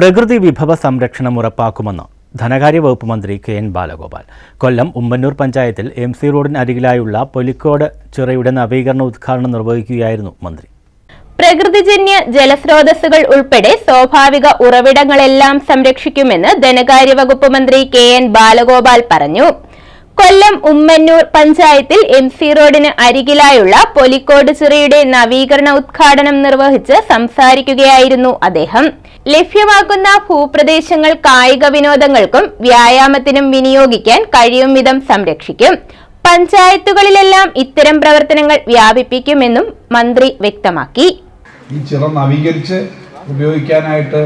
പ്രകൃതി വിഭവ സംരക്ഷണം ഉറപ്പാക്കുമെന്ന് ധനകാര്യ വകുപ്പ് മന്ത്രി കെ എൻ ബാലഗോപാൽ. കൊല്ലം ഉമ്മന്നൂർ പഞ്ചായത്തിൽ എം സി റോഡിന് അരികിലായുള്ള പൊലിക്കോട് ചിറയുടെ നവീകരണ ഉദ്ഘാടനം നിർവഹിക്കുകയായിരുന്നു മന്ത്രി. പ്രകൃതിജന്യ ജലസ്രോതസ്സുകൾ ഉൾപ്പെടെ സ്വാഭാവിക ഉറവിടങ്ങളെല്ലാം സംരക്ഷിക്കുമെന്ന് ധനകാര്യ വകുപ്പ് മന്ത്രി കെ എൻ ബാലഗോപാൽ പറഞ്ഞു. കൊല്ലം ഉമ്മന്നൂർ പഞ്ചായത്തിൽ എം സി റോഡിന് അരികിലായുള്ള പൊലിക്കോട് ചിറയുടെ നവീകരണ ഉദ്ഘാടനം നിർവഹിച്ച് സംസാരിക്കുകയായിരുന്നു അദ്ദേഹം. ലഭ്യമാക്കുന്ന ഭൂപ്രദേശങ്ങൾ കായിക വിനോദങ്ങൾക്കും വ്യായാമത്തിനും വിനിയോഗിക്കാൻ കഴിയും വിധം സംരക്ഷിക്കും. പഞ്ചായത്തുകളിലെല്ലാം ഇത്തരം പ്രവർത്തനങ്ങൾ വ്യാപിപ്പിക്കുമെന്നും മന്ത്രി വ്യക്തമാക്കി. ഈ ചിറ നവീകരിച്ച് ഉപയോഗിക്കാനായിട്ട്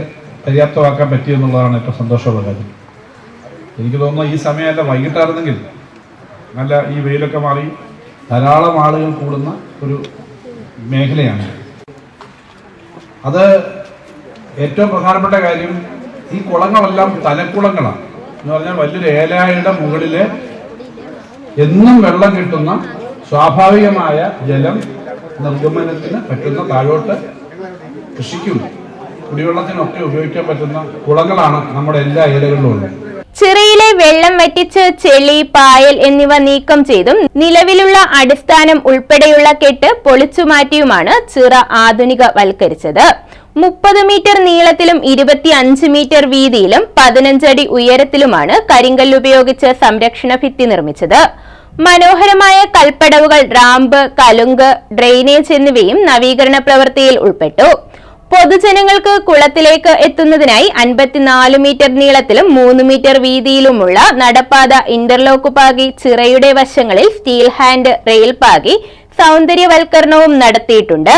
പര്യാപ്തമാക്കാൻ പറ്റിയെന്നുള്ളതാണ് ഏറ്റവും സന്തോഷമുള്ള കാര്യം എനിക്ക് തോന്നുന്നു ഈ സമയമല്ല വൈകിട്ടായിരുന്നെങ്കിൽ നല്ല ഈ വെയിലൊക്കെ മാറി ധാരാളം ആളുകൾ കൂടുന്ന ഒരു മേഖലയാണ്. അത് ഏറ്റവും പ്രധാനപ്പെട്ട കാര്യം ഈ കുളങ്ങളെല്ലാം തലക്കുളങ്ങളാണ്. എന്ന് പറഞ്ഞാൽ വലിയൊരു ഏലായുടെ മുകളിൽ എന്നും വെള്ളം കിട്ടുന്ന സ്വാഭാവികമായ ജലം നിർഗമനത്തിന് പറ്റുന്ന താഴോട്ട് കൃഷിക്കും കുടിവെള്ളത്തിനൊക്കെ ഉപയോഗിക്കാൻ പറ്റുന്ന കുളങ്ങളാണ് നമ്മുടെ എല്ലാ ഏലകളിലും ഉള്ളത്. ചിറയിലെ വെള്ളം വറ്റിച്ച് ചെളി പായൽ എന്നിവ നീക്കം ചെയ്തും നിലവിലുള്ള അടിസ്ഥാനം ഉൾപ്പെടെയുള്ള കെട്ട് പൊളിച്ചുമാറ്റിയുമാണ് ചിറ ആധുനിക വൽക്കരിച്ചത് മുപ്പത് മീറ്റർ നീളത്തിലും ഇരുപത്തി അഞ്ച് മീറ്റർ വീതിയിലും പതിനഞ്ചടി ഉയരത്തിലുമാണ് കരിങ്കല്ല് ഉപയോഗിച്ച് സംരക്ഷണ ഭിത്തി നിർമ്മിച്ചത്. മനോഹരമായ കൽപ്പടവുകൾ റാമ്പ് കലുങ്ക് ഡ്രെയിനേജ് എന്നിവയും നവീകരണ പ്രവൃത്തിയിൽ ഉൾപ്പെട്ടു. പൊതുജനങ്ങൾക്ക് കുളത്തിലേക്ക് എത്തുന്നതിനായി അൻപത്തിനാല് മീറ്റർ നീളത്തിലും മൂന്ന് മീറ്റർ വീതിയിലുമുള്ള നടപ്പാത ഇന്റർലോക്ക് പാകി ചിറയുടെ വശങ്ങളിൽ സ്റ്റീൽ ഹാൻഡ് റെയിൽ പാകി സൗന്ദര്യവൽക്കരണവും നടത്തിയിട്ടുണ്ട്.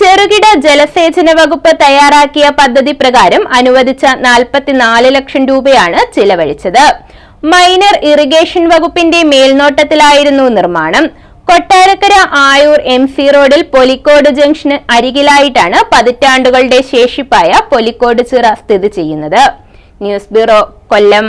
ചെറുകിട ജലസേചന വകുപ്പ് തയ്യാറാക്കിയ പദ്ധതി പ്രകാരം അനുവദിച്ച നാൽപ്പത്തിനാല് ലക്ഷം രൂപയാണ് ചിലവഴിച്ചത്. മൈനർ ഇറിഗേഷൻ വകുപ്പിന്റെ മേൽനോട്ടത്തിലായിരുന്നു നിർമ്മാണം. കൊട്ടാരക്കര ആയൂർ എം സി റോഡിൽ പൊലിക്കോട് ജംഗ്ഷന് അരികിലായിട്ടാണ് പതിറ്റാണ്ടുകളുടെ ശേഷിപ്പായ പൊലിക്കോട് ചിറ സ്ഥിതി ചെയ്യുന്നത്. News bureau Kollam.